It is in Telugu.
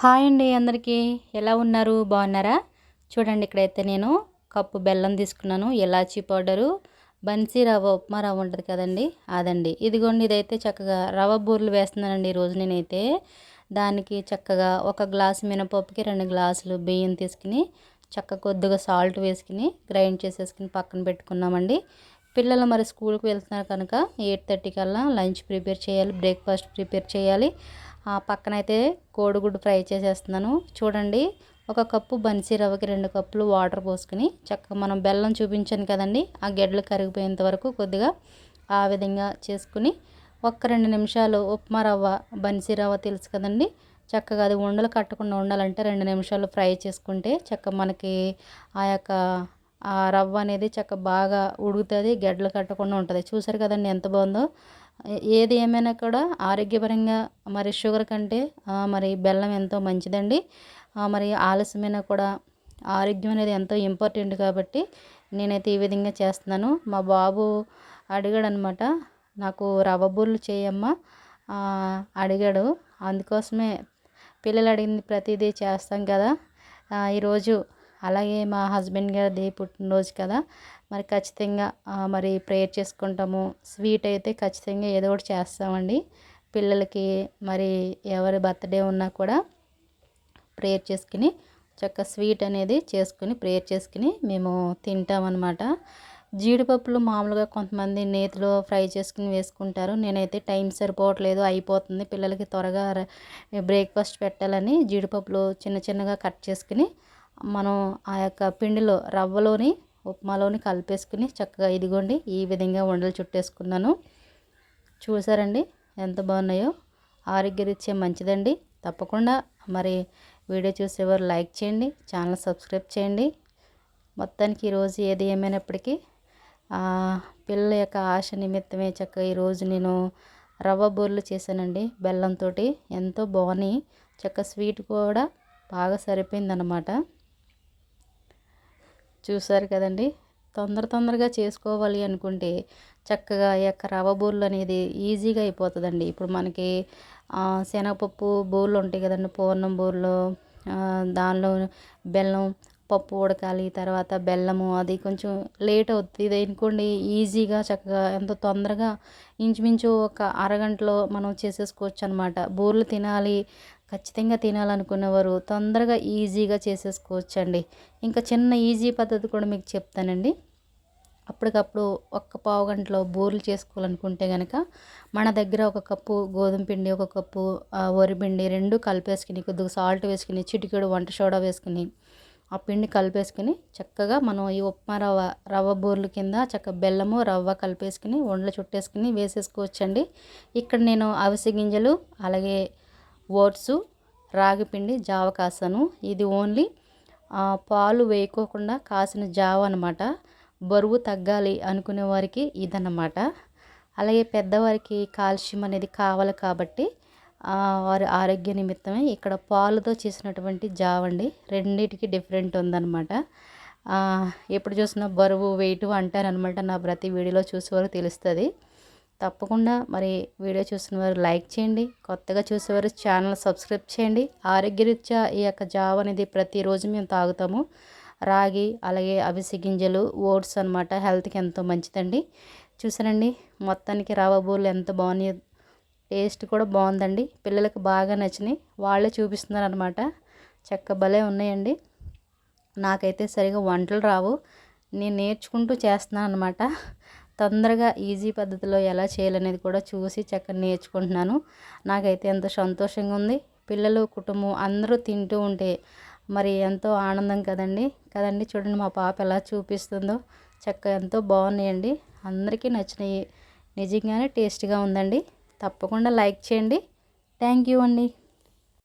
హాయ్ అండి అందరికీ. ఎలా ఉన్నారు? బాగున్నారా? చూడండి ఇక్కడైతే నేను కప్పు బెల్లం తీసుకున్నాను ఇలాచీ పౌడరు బన్సీ రవ్వ ఉప్మా రవ్వ ఉంటుంది కదండి అదండి. ఇదిగోండి ఇదైతే చక్కగా రవ్వ బూరెలు వేస్తున్నానండి ఈరోజు నేనైతే. దానికి చక్కగా ఒక గ్లాసు మినపప్పుకి రెండు గ్లాసులు బియ్యం తీసుకుని చక్క కొద్దిగా సాల్ట్ వేసుకుని గ్రైండ్ చేసేసుకుని పక్కన పెట్టుకున్నామండి. పిల్లలు మరి స్కూల్కి వెళ్తున్నారు కనుక ఎయిట్ థర్టీ కల్లా లంచ్ ప్రిపేర్ చేయాలి బ్రేక్ఫాస్ట్ ప్రిపేర్ చేయాలి. పక్కన అయితే కోడిగుడ్డు ఫ్రై చేసేస్తున్నాను. చూడండి ఒక కప్పు బన్సీ రవ్వకి రెండు కప్పులు వాటర్ పోసుకుని చక్కగా మనం బెల్లం చూపించాను కదండి ఆ గెడ్లు కరిగిపోయేంత వరకు కొద్దిగా ఆ విధంగా చేసుకుని ఒక్క రెండు నిమిషాలు ఉప్మా రవ్వ బన్సీ రవ్వ తెలుసు కదండి చక్కగా అది ఉండలు కట్టకుండా ఉండాలంటే రెండు నిమిషాలు ఫ్రై చేసుకుంటే చక్క మనకి ఆ యొక్క ఆ రవ్వ అనేది చక్క బాగా ఉడుకుతుంది గడ్డలు కట్టకుండా ఉంటుంది. చూసారు కదండి ఎంత బాగుందో? ఏది ఏమైనా కూడా ఆరోగ్యపరంగా మరి షుగర్ కంటే మరి బెల్లం ఎంతో మంచిదండి. మరి ఆలస్యమైనా కూడా ఆరోగ్యం అనేది ఎంతో ఇంపార్టెంట్ కాబట్టి నేనైతే ఈ విధంగా చేస్తున్నాను. మా బాబు అడిగాడు అనమాట నాకు రవ్వ బూర్లు చేయమ్మా. అడిగాడు అందుకోసమే పిల్లలు అడిగింది ప్రతిదీ చేస్తాం కదా. ఈరోజు అలాగే మా హస్బెండ్ గారిది పుట్టినరోజు కదా మరి ఖచ్చితంగా మరి ప్రేయర్ చేసుకుంటాము. స్వీట్ అయితే ఖచ్చితంగా ఏదో ఒకటి చేస్తామండి. పిల్లలకి మరి ఎవరి బర్త్డే ఉన్నా కూడా ప్రేయర్ చేసుకుని చక్క స్వీట్ అనేది చేసుకుని ప్రేయర్ చేసుకుని మేము తింటామన్నమాట. జీడిపప్పులు మామూలుగా కొంతమంది నేతిలో ఫ్రై చేసుకుని వేసుకుంటారు. నేనైతే టైం సరిపోవట్లేదు అయిపోతుంది. పిల్లలకి త్వరగా బ్రేక్ఫాస్ట్ పెట్టాలని జీడిపప్పులు చిన్న చిన్నగా కట్ చేసుకుని మనం ఆ యొక్క పిండిలో రవ్వలోని ఉప్మాలోని కలిపేసుకుని చక్కగా ఇదిగోండి ఈ విధంగా ఉండలు చుట్టేసుకున్నాను. చూసారండి ఎంత బాగున్నాయో? ఆరోగ్యరీత్యా మంచిదండి. తప్పకుండా మరి వీడియో చూసేవారు లైక్ చేయండి ఛానల్ సబ్స్క్రైబ్ చేయండి. మొత్తానికి ఈరోజు ఏది ఏమైనప్పటికీ పిల్లల యొక్క ఆశ నిమిత్తమే చక్కగా ఈరోజు నేను రవ్వ బూరెలు చేశానండి బెల్లంతో ఎంతో బాగున్నాయి. చక్క స్వీట్ కూడా బాగా సరిపోయిందనమాట చూసారు కదండి. తొందర తొందరగా చేసుకోవాలి అనుకుంటే చక్కగా ఈ యొక్క రవ్వ బూరెలు అనేది ఈజీగా అయిపోతుందండి. ఇప్పుడు మనకి శనగపప్పు బూరెలు ఉంటాయి కదండి. పూర్ణం బూరెలు దానిలో బెల్లం పప్పు ఉడకాలి తర్వాత బెల్లము అది కొంచెం లేట్ అవుతుంది ఇది అనుకోండి ఈజీగా చక్కగా ఎంత తొందరగా ఇంచుమించు ఒక అరగంటలో మనం చేసేసుకోవచ్చు అనమాట బూర్లు తినాలి ఖచ్చితంగా తినాలనుకునేవారు తొందరగా ఈజీగా చేసేసుకోవచ్చు అండి ఇంకా చిన్న ఈజీ పద్ధతి కూడా మీకు చెప్తానండి. అప్పటికప్పుడు ఒక్క పావు గంటలో బూరెలు చేసుకోవాలనుకుంటే కనుక మన దగ్గర ఒక కప్పు గోధుమ పిండి ఒక కప్పు వరిపిండి రెండు కలిపేసుకుని కొద్దిగా సాల్ట్ వేసుకుని చిటికెడు వంట సోడా వేసుకుని ఆ పిండి కలిపేసుకుని చక్కగా మనం ఈ ఉప్మా రవ్వ రవ్వ బూరెల కింద చక్క బెల్లము రవ్వ కలిపేసుకుని వండలు చుట్టేసుకుని వేసేసుకోవచ్చండి. ఇక్కడ నేను అవిసె గింజలు అలాగే ఓట్సు రాగిపిండి జావ కాసాను. ఇది ఓన్లీ పాలు వేయకోకుండా కాసిన జావ అనమాట బరువు తగ్గాలి అనుకునే వారికి ఇదన్నమాట. అలాగే పెద్దవారికి కాల్షియం అనేది కావాలి కాబట్టి వారి ఆరోగ్య నిమిత్తమే ఇక్కడ పాలతో చేసినటువంటి జావ అండి. రెండింటికి డిఫరెంట్ ఉందన్నమాట. ఎప్పుడు చూసినా బరువు వెయిట్ అంటారనమాట నా ప్రతి వీడియోలో చూసేవారు తెలుస్తుంది. తప్పకుండా మరి వీడియో చూసిన వారు లైక్ చేయండి. కొత్తగా చూసేవారు ఛానల్ సబ్స్క్రైబ్ చేయండి. ఆరోగ్యరీత్యా ఈ యొక్క జావ అనేది ప్రతిరోజు మేము తాగుతాము. రాగి అలాగే అవిసి గింజలు ఓట్స్ అనమాట హెల్త్కి ఎంతో మంచిదండి. చూసారండి మొత్తానికి రవ్వ బోర్లు ఎంత బాగున్నాయి టేస్ట్ కూడా బాగుందండి. పిల్లలకు బాగా నచ్చినాయి. వాళ్ళే చూపిస్తున్నారు అనమాట చెక్క భలే ఉన్నాయండి. నాకైతే సరిగా వంటలు రావు. నేను నేర్చుకుంటూ చేస్తున్నాను అనమాట తొందరగా ఈజీ పద్ధతిలో ఎలా చేయాలనేది కూడా చూసి చక్కగా నేర్చుకుంటున్నాను. నాకైతే ఎంతో సంతోషంగా ఉంది. పిల్లలు కుటుంబం అందరూ తింటూ ఉంటే మరి ఎంతో ఆనందం కదండి. కదండి చూడండి మా పాప ఎలా చూపిస్తుందో. చక్కగా ఎంతో బాగున్నాయండి. అందరికీ నచ్చినాయి. నిజంగానే టేస్ట్గా ఉందండి. తప్పకుండా లైక్ చేయండి. థ్యాంక్ యూ అండి.